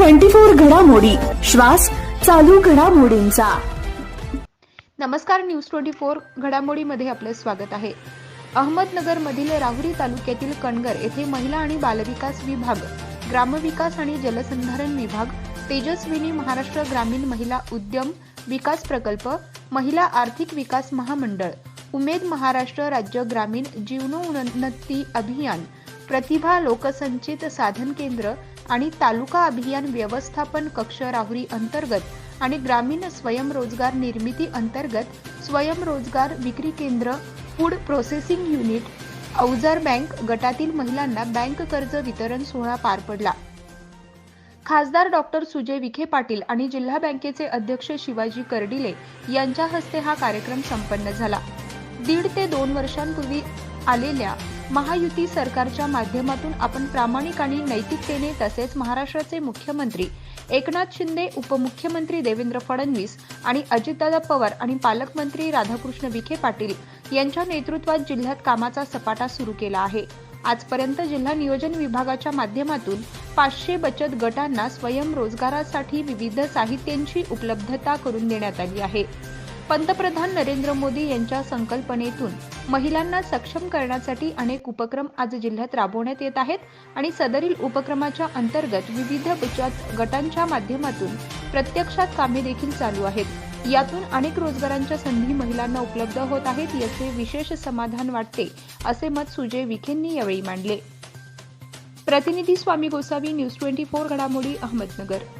Twenty four घडामोडी. श्वास चालू घडामोडींचा. नमस्कार न्यूज ट्वेंटी फोर घडामोडीमध्ये आपलं स्वागत आहे. अहमदनगरमधील राहुरी तालुक्यातील कणगर येथे महिला आणि बालविकास विभाग ग्रामविकास आणि जलसंधारण विभाग तेजस्विनी महाराष्ट्र ग्रामीण महिला उद्यम विकास प्रकल्प महिला आर्थिक विकास महामंडळ उमेद महाराष्ट्र राज्य ग्रामीण जीवनोन्नती अभियान प्रतिभा लोकसंचित साधन केंद्र आणि तालुका अभियान व्यवस्थापन कक्ष राहुरी अंतर्गत आणि ग्रामीण स्वयंरोजगार निर्मिती अंतर्गत स्वयंरोजगार विक्री केंद्र फूड प्रोसेसिंग युनिट अवजार बँक गटातील महिलांना बँक कर्ज वितरण सोहळा पार पडला. खासदार डॉक्टर सुजय विखे पाटील आणि जिल्हा बँकेचे अध्यक्ष शिवाजी कर्डिले यांच्या हस्ते हा कार्यक्रम संपन्न झाला. दीड ते दोन वर्षांपूर्वी आलेल्या महायुती सरकारच्या माध्यमातून आपण प्रामाणिक आणि नैतिकतेने तसेच महाराष्ट्राचे मुख्यमंत्री एकनाथ शिंदे उपमुख्यमंत्री देवेंद्र फडणवीस आणि अजितदादा पवार आणि पालकमंत्री राधाकृष्ण विखे पाटील यांच्या नेतृत्वात जिल्ह्यात कामाचा सपाटा सुरू केला आहे. आजपर्यंत जिल्हा नियोजन विभागाच्या माध्यमातून पाचशे बचत गटांना स्वयंरोजगारासाठी विविध साहित्यांची उपलब्धता करून देण्यात आली आहे. पंतप्रधान नरेंद्र मोदी यांच्या संकल्पनेतून महिलांना सक्षम करण्यासाठी अनेक उपक्रम आज जिल्ह्यात राबवण्यात येत आहेत आणि सदरील उपक्रमाच्या अंतर्गत विविध बचत गटांच्या माध्यमातून प्रत्यक्षात कामे देखील चालू आहेत. यातून अनेक रोजगारांच्या संधी महिलांना उपलब्ध होत आहेत याचे विशेष समाधान वाटते असे मत सुजय विखेंनी यावेळी मांडले. प्रतिनिधी Swami Gosavi news twenty four घडामोडी अहमदनगर.